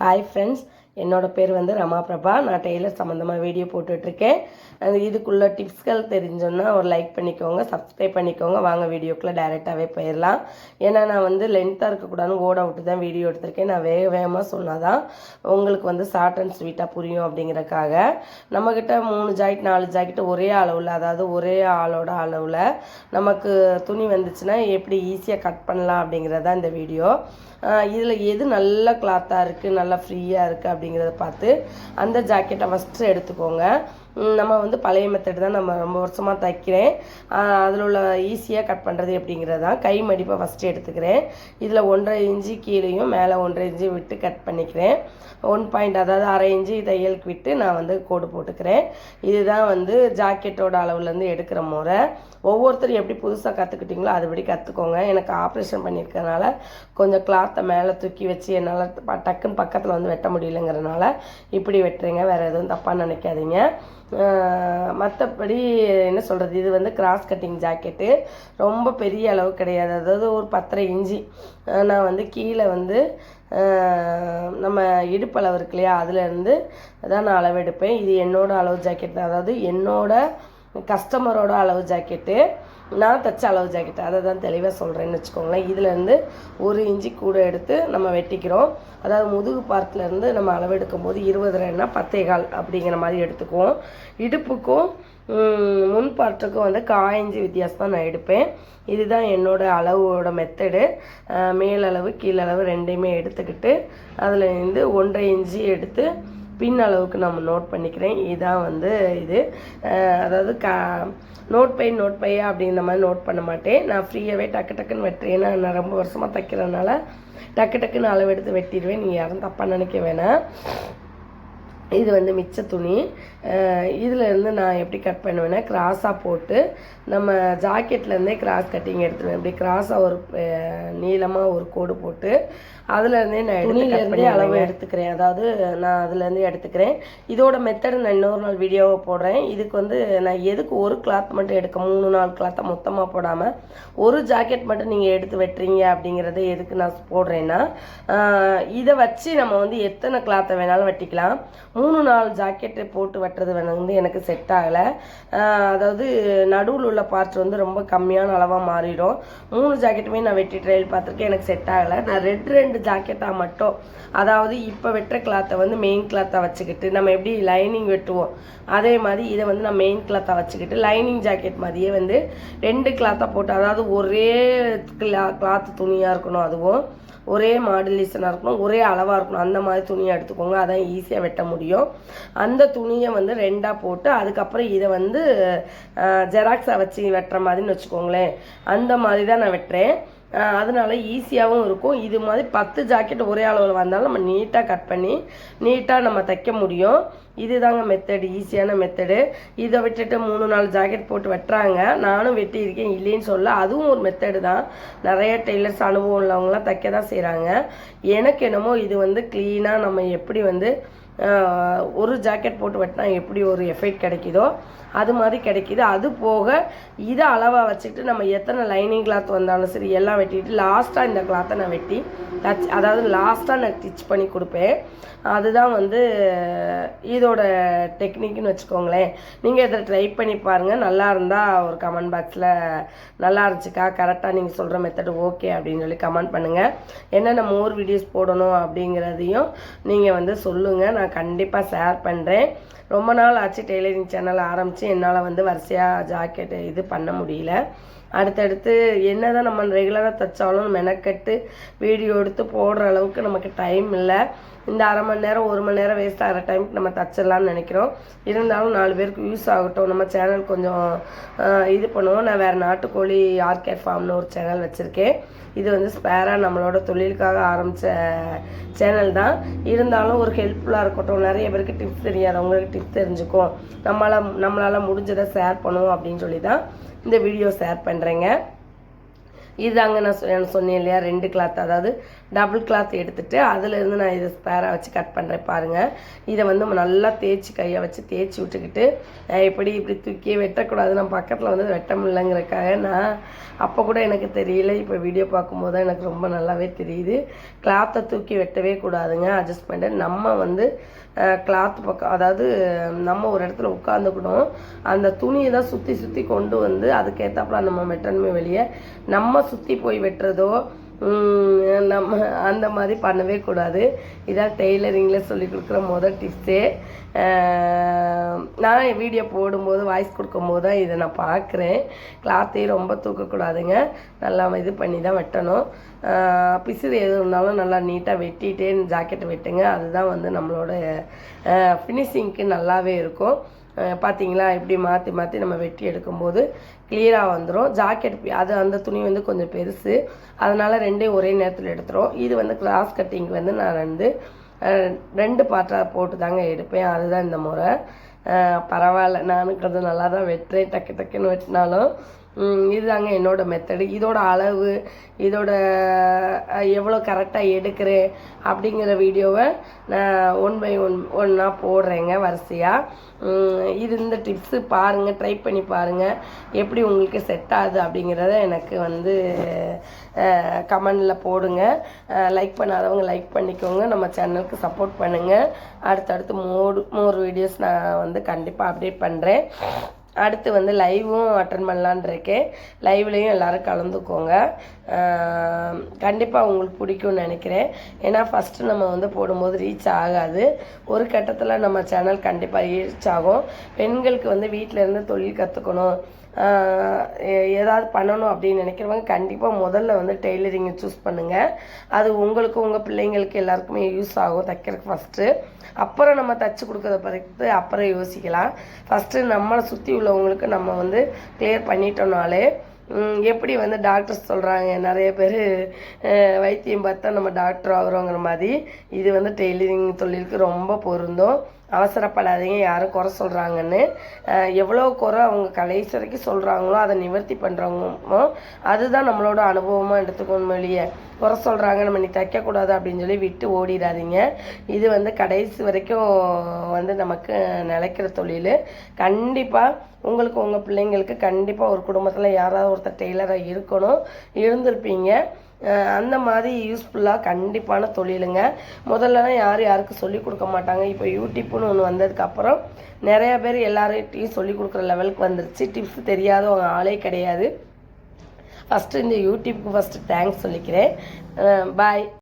Hi friends என்னோட பேர் வந்து ரமா பிரபா நான் டெய்லர் சம்மந்தமாக வீடியோ போட்டுட்ருக்கேன். அது இதுக்குள்ள டிப்ஸ்கள் தெரிஞ்சோன்னா ஒரு லைக் பண்ணிக்கோங்க சப்ஸ்கிரைப் பண்ணிக்கோங்க. வாங்க வீடியோக்குள்ளே டைரெக்டாகவே போயிடலாம் ஏன்னா நான் வந்து லென்த்தாக இருக்கக்கூடாதுன்னு ஓட விட்டு தான் வீடியோ எடுத்திருக்கேன். நான் வேக வேகமாக சொன்னால் தான் உங்களுக்கு வந்து ஷார்ட் அண்ட் ஸ்வீட்டாக புரியும் அப்படிங்கிறக்காக. நம்மக்கிட்ட மூணு ஜாக்கெட் நாலு ஜாக்கெட் ஒரே அளவில் அதாவது ஒரே ஆளோட அளவில் நமக்கு துணி வந்துச்சுன்னா எப்படி ஈஸியாக கட் பண்ணலாம் அப்படிங்கிறது தான் இந்த வீடியோ இதில் எது நல்ல கிளாத்தாக இருக்குது நல்லா ஃப்ரீயாக இருக்குது அப்படிங்கிறத பார்த்து அந்த ஜாக்கெட்டை ஃபஸ்ட்டு எடுத்துக்கோங்க. நம்ம வந்து பழைய மெத்தட் தான் நம்ம ரொம்ப வருஷமாக தைக்கிறேன். அதில் உள்ள ஈஸியாக கட் பண்ணுறது அப்படிங்கிறது தான். கை மடிப்பை ஃபஸ்ட்டு எடுத்துக்கிறேன். இதில் ஒன்றரை இன்ச்சு கீழேயும் மேலே ஒன்றரை இன்ச்சு விட்டு கட் பண்ணிக்கிறேன். ஒன் பாயிண்ட் அதாவது அரை இன்ச்சு தையலுக்கு விட்டு நான் வந்து கோடு போட்டுக்கிறேன். இதுதான் வந்து ஜாக்கெட்டோட அளவுலேருந்து எடுக்கிற முறை ஒவ்வொருத்தரும் எப்படி புதுசாக கற்றுக்கிட்டீங்களோ அதுபடி கற்றுக்கோங்க எனக்கு ஆப்ரேஷன் பண்ணியிருக்கறனால கொஞ்சம் கிளாத்தை மேலே தூக்கி வச்சு என்னால் ப- டக்குன்னு பக்கத்தில் வந்து வெட்ட முடியலங்கிறனால இப்படி வெட்டுறீங்க. வேறு எதுவும் தப்பாக நினைக்காதீங்க. மற்றபடி என்ன சொல்கிறது இது வந்து கிராஸ் கட்டிங் ஜாக்கெட்டு ரொம்ப பெரிய அளவு கிடையாது. அதாவது ஒரு பத்தரை இஞ்சி. நான் வந்து கீழே வந்து நம்ம இடுப்பளவு இருக்கு இல்லையா அதுலேருந்து தான் நான் அளவு எடுப்பேன். இது என்னோட அளவு ஜாக்கெட் தான். அதாவது என்னோட கஸ்டமரோட அளவு ஜாக்கெட்டு நான் தைச்ச அளவு ஜாக்கெட்டு அதை தான் தெளிவாக சொல்கிறேன்னு வச்சுக்கோங்களேன். இதுலேருந்து ஒரு இன்ச்சு கூட எடுத்து நம்ம வெட்டிக்கிறோம். அதாவது முதுகு பார்ட்லேருந்து நம்ம அளவு எடுக்கும்போது இருபது ரெண்டா பத்தே கால் அப்படிங்கிற மாதிரி எடுத்துக்குவோம். இடுப்புக்கும் ம், முன் பார்ட்டுக்கும் வந்து கால் வித்தியாசம் தான் நான் எடுப்பேன். இதுதான் என்னோட அளவோட மெத்தடு மேலளவு கீழளவு ரெண்டையுமே எடுத்துக்கிட்டு அதில் இருந்து ஒன்றரை இன்ச்சு எடுத்து பின் அளவுக்கு நம்ம நோட் பண்ணிக்கிறேன். இதுதான் வந்து இது. அதாவது கா நோட் பை நோட் பையா அப்படிங்கிற மாதிரி நோட் பண்ண மாட்டேன். நான் ஃப்ரீயாகவே டக்கு டக்குன்னு வெட்டுறேன். ஏன்னா நான் ரொம்ப வருஷமாக தைக்கிறதுனால டக்கு டக்குன்னு அளவு எடுத்து வெட்டிடுவேன். நீங்கள் யாரும் தப்பாக நினைக்க வேணாம். இது வந்து மிச்ச துணி. இதுல இருந்து நான் எப்படி கட் பண்ணுவேன்னா கிராஸாக போட்டு நம்ம ஜாக்கெட்லேருந்தே கிராஸ் கட்டிங் எடுத்துருவேன். இப்படி கிராஸாக ஒரு நீளமாக ஒரு கோடு போட்டு அதுலேருந்தே நான் பண்ணி அளவு எடுத்துக்கிறேன். அதாவது நான் அதுலேருந்து எடுத்துக்கிறேன். இதோட மெத்தடு நான் இன்னொரு நாள் வீடியோவை போடுறேன். இதுக்கு வந்து நான் எதுக்கு ஒரு கிளாத் மட்டும் எடுக்க மூணு நாலு கிளாத்தை மொத்தமாக போடாமல் ஒரு ஜாக்கெட் மட்டும் நீங்கள் எடுத்து வெட்டுறீங்க அப்படிங்கிறத எதுக்கு நான் போடுறேன்னா இதை வச்சு நம்ம வந்து எத்தனை கிளாத்தை வேணாலும் வெட்டிக்கலாம். மூணு நாலு ஜாக்கெட்டு போட்டு வெட்டுறது வந்து எனக்கு செட் ஆகலை. அதாவது நடுவில் உள்ள பார்ட் வந்து ரொம்ப கம்மியான அளவாக மாறிடும். மூணு ஜாக்கெட்டுமே நான் வெட்டி ட்ரையல் பார்த்துருக்கேன் எனக்கு செட் ஆகலை. நான் ரெண்டு ரெண்டு ஜாக்கெட்டாக மட்டும் அதாவது இப்போ வெட்டுற கிளாத்தை வந்து மெயின் கிளாத்தாக வச்சுக்கிட்டு நம்ம எப்படி லைனிங் வெட்டுவோம்? அதே மாதிரி இதை வந்து நான் மெயின் கிளாத்தாக வச்சுக்கிட்டு லைனிங் ஜாக்கெட் மாதிரியே வந்து ரெண்டு கிளாத்தாக போட்டு அதாவது ஒரே கிளா கிளாத் துணியாக இருக்கணும் அதுவும். ஒரே மாடுலேஷனாக இருக்கணும் ஒரே அளவாக இருக்கணும். அந்த மாதிரி துணியை எடுத்துக்கோங்க அதான் ஈஸியாக வெட்ட முடியும். அந்த துணியை வந்து ரெண்டாக போட்டு அதுக்கப்புறம் இதை வந்து ஜெராக்ஸை வச்சு வெட்டுற மாதிரின்னு வச்சுக்கோங்களேன். அந்த மாதிரி தான் நான் வெட்டுறேன். அதனால ஈஸியாகவும் இருக்கும். இது மாதிரி பத்து ஜாக்கெட் ஒரே அளவில் வந்தாலும் நம்ம நீட்டாக கட் பண்ணி நீட்டாக நம்ம தைக்க முடியும். இதுதாங்க மெத்தடு ஈஸியான மெத்தடு இதை விட்டுட்டு மூணு நாலு ஜாக்கெட் போட்டு வெட்டுறாங்க. நானும் வெட்டியிருக்கேன் இல்லைன்னு சொல்ல. அதுவும் ஒரு மெத்தடு தான். நிறைய டெய்லர்ஸ் அனுபவம் உள்ளவங்களாம் தைக்க தான் செய்கிறாங்க எனக்கு என்னமோ இது வந்து க்ளீனாக நம்ம எப்படி வந்து ஒரு ஜாக்கெட் போட்டு வெட்டினா எப்படி ஒரு எஃபெக்ட் கிடைக்குதோ அது மாதிரி கிடைக்கிது. அது போக இதை அளவாக வச்சுக்கிட்டு நம்ம எத்தனை லைனிங் கிளாத் வந்தாலும் சரி எல்லாம் வெட்டிட்டு லாஸ்ட்டாக இந்த கிளாத்தை நான் வெட்டி டச் அதாவது லாஸ்ட்டாக நான் ஸ்டிச் பண்ணி கொடுப்பேன். அதுதான் வந்து இதோட டெக்னிக்னு வச்சுக்கோங்களேன். நீங்கள் இதை ட்ரை பண்ணி பாருங்கள் நல்லா இருந்தால் ஒரு கமெண்ட் பாக்ஸில் நல்லா இருந்துச்சுக்கா கரெக்டாக நீங்கள் சொல்கிற மெத்தடு ஓகே அப்படின்னு சொல்லி கமெண்ட் பண்ணுங்கள் என்னென்ன மோர் வீடியோஸ் போடணும் அப்படிங்கிறதையும் நீங்கள் வந்து சொல்லுங்கள் நான் கண்டிப்பாக ஷேர் பண்ணுறேன் ரொம்ப நாள் ஆச்சு டெய்லரிங் சேனல் ஆரம்பித்து என்னால் வந்து வரிசையாக ஜாக்கெட்டு இது பண்ண முடியல. அடுத்தடுத்து என்னதான் நம்ம ரெகுலராக தைச்சாலும் மெனக்கட்டு வீடியோ எடுத்து போடுற அளவுக்கு நமக்கு டைம் இல்லை. இந்த அரை மணி நேரம் ஒரு மணி நேரம் வேஸ்ட் ஆகிற டைமுக்கு நம்ம தச்சிடலாம்னு நினைக்கிறோம். இருந்தாலும் நாலு பேருக்கு யூஸ் ஆகட்டும். நம்ம சேனல் கொஞ்சம் இது பண்ணுவோம். நான் வேறு நாட்டுக்கோழி ஆர்கே ஃபார்ம்னு ஒரு சேனல் வச்சுருக்கேன். இது வந்து ஸ்பேராக நம்மளோட தொழிலுக்காக ஆரம்பித்த சேனல் தான். இருந்தாலும் ஒரு ஹெல்ப்ஃபுல்லாக இருக்கட்டும். நிறைய பேருக்கு டிப்ஸ் தெரியாதவங்களுக்கு டிப்ஸ் தெரிஞ்சுக்கும். நம்மளால் நம்மளால் முடிஞ்சதை ஷேர் பண்ணுவோம் அப்படின்னு சொல்லி தான் இந்த வீடியோ ஷேர் பண்ணுறேங்க இதாங்க நான் சொ- சொன்னேன் இல்லையா ரெண்டு கிளாத் அதாவது டபுள் கிளாத் எடுத்துகிட்டு அதுலேருந்து நான் இதை ஸ்பேராக வச்சு கட் பண்ணுறேன் பாருங்கள் இதை வந்து நம்ம நல்லா தேய்ச்சி கையை வச்சு தேய்ச்சி விட்டுக்கிட்டு எப்படி இப்படி இப்படி தூக்கி வெட்டக்கூடாது நான் பக்கத்தில் வந்து வெட்ட முடியலங்கிறக்காக நான் அப்போ கூட எனக்கு தெரியல இப்போ வீடியோ பார்க்கும்போது தான் எனக்கு ரொம்ப நல்லாவே தெரியுது. கிளாத்தை தூக்கி வெட்டவே கூடாதுங்க அட்ஜஸ்ட்மெண்ட்டு நம்ம வந்து கிளாத் பக்கம் அதாவது நம்ம ஒரு இடத்துல உட்காந்துக்கணும் அந்த துணியை தான் சுற்றி சுற்றி கொண்டு வந்து அதுக்கேற்றாப்புல நம்ம வெட்டணுமே வெளியே நம்ம சுற்றி போய் வெட்டுறதோ நம்ம அந்த மாதிரி பண்ணவே கூடாது. இதான் டெய்லரிங்கில் சொல்லி கொடுக்குற முதல் டிப்ஸே நான் வீடியோ போடும்போது வாய்ஸ் கொடுக்கும்போது தான் இதை நான் பார்க்குறேன். கிளாத்தையும் ரொம்ப தூக்கக்கூடாதுங்க. நல்லா இது பண்ணி தான் வெட்டணும். பிசுறு எது இருந்தாலும் நல்லா நீட்டாக வெட்டிட்டே ஜாக்கெட் வெட்டுங்க. அதுதான் வந்து நம்மளோட ஃபினிஷிங்க்கு நல்லாவே இருக்கும். பார்த்தீங்களா இப்படி மாற்றி மாற்றி நம்ம வெட்டி எடுக்கும்போது கிளியராக வந்துடும் ஜாக்கெட் அது அந்த துணி வந்து கொஞ்சம் பெருசு. அதனால் ரெண்டையும் ஒரே நேரத்தில் எடுத்துரும். இது வந்து கிராஸ் கட்டிங் வந்து நான் வந்து ரெண்டு பாட்டாக போட்டு தாங்க எடுப்பேன். அதுதான் இந்த முறை. பரவாயில்ல. நானும் கொஞ்சம் நல்லா தான் வெட்டுறேன். டக்கு டக்குன்னு வெட்டினாலும் இதுதாங்க என்னோட மெத்தடு இதோட அளவு இதோட எவ்வளோ கரெக்டாக எடுக்கிறேன் அப்படிங்கிற வீடியோவை நான் ஒன் பை ஒன் ஒன்றா போடுறேங்க வரிசையாக இது இந்த டிப்ஸு பாருங்கள் ட்ரை பண்ணி பாருங்கள் எப்படி உங்களுக்கு செட் ஆகுது அப்படிங்கிறத எனக்கு வந்து கமெண்டில் போடுங்க. லைக் பண்ணாதவங்க லைக் பண்ணிக்கோங்க. நம்ம சேனலுக்கு சப்போர்ட் பண்ணுங்கள் அடுத்தடுத்து மோர் மோர் வீடியோஸ் நான் வந்து கண்டிப்பாக அப்டேட் பண்ணுறேன் அடுத்து வந்து லைவும் அட்டன் பண்ணலான் இருக்கேன். லைவ்லேயும் எல்லோரும் கலந்துக்கோங்க. கண்டிப்பாக உங்களுக்கு பிடிக்கும்னு நினைக்கிறேன். ஏன்னா ஃபஸ்ட்டு நம்ம வந்து போடும்போது ரீச் ஆகாது. ஒரு கட்டத்தில் நம்ம சேனல் கண்டிப்பாக ரீச் ஆகும். பெண்களுக்கு வந்து வீட்டில் இருந்து தொழில் கற்றுக்கணும் ஏதாவது பண்ணணும் அப்படின்னு நினைக்கிறவங்க கண்டிப்பாக முதல்ல வந்து டெய்லரிங்கை சூஸ் பண்ணுங்கள் அது உங்களுக்கு உங்கள் பிள்ளைங்களுக்கு எல்லாருக்குமே யூஸ் ஆகும் தைக்கிறதுக்கு ஃபஸ்ட்டு அப்புறம் நம்ம தச்சு கொடுக்கறத பறித்து அப்புறம் யோசிக்கலாம். ஃபஸ்ட்டு நம்மளை சுற்றி உள்ளவங்களுக்கு நம்ம வந்து கிளியர் பண்ணிட்டோம்னாலே எப்படி வந்து டாக்டர்ஸ் சொல்கிறாங்க நிறைய பேர் வைத்தியம் பார்த்தா நம்ம டாக்டர் ஆகுறோங்கிற மாதிரி இது வந்து டெய்லரிங் தொழிலுக்கு ரொம்ப பொருந்தும். அவசரப்படாதீங்க யாரும் குறை சொல்கிறாங்கன்னு எவ்வளோ குறை அவங்க கடைசி சொல்கிறாங்களோ அதை நிவர்த்தி பண்ணுறவங்களோ அதுதான் நம்மளோட அனுபவமாக எடுத்துக்கணும் வெளியே. குறை சொல்கிறாங்க நம்ம நீ தைக்கக்கூடாது அப்படின்னு சொல்லி விட்டு ஓடிடாதீங்க. இது வந்து கடைசி வரைக்கும் வந்து நமக்கு நிலைக்கிற தொழில். கண்டிப்பாக உங்களுக்கு உங்கள் பிள்ளைங்களுக்கு கண்டிப்பாக ஒரு குடும்பத்தில் யாராவது ஒருத்தர் டெய்லராக இருக்கணும் இருந்திருப்பீங்க. அந்த மாதிரி யூஸ்ஃபுல்லாக கண்டிப்பான தொழிலுங்க. முதல்லலாம் யாரும் யாருக்கும் சொல்லிக் கொடுக்க மாட்டாங்க. இப்போ யூடியூப்னு ஒன்று வந்ததுக்கப்புறம் நிறைய பேர் எல்லார்கிட்டையும் சொல்லிக் கொடுக்குற லெவலுக்கு வந்துருச்சு. டிப்ஸ் தெரியாதவங்க ஆளே கிடையாது. ஃபஸ்ட்டு இந்த யூடியூப்க்கு ஃபஸ்ட்டு தேங்க்ஸ் சொல்லிக்கிறேன். பாய்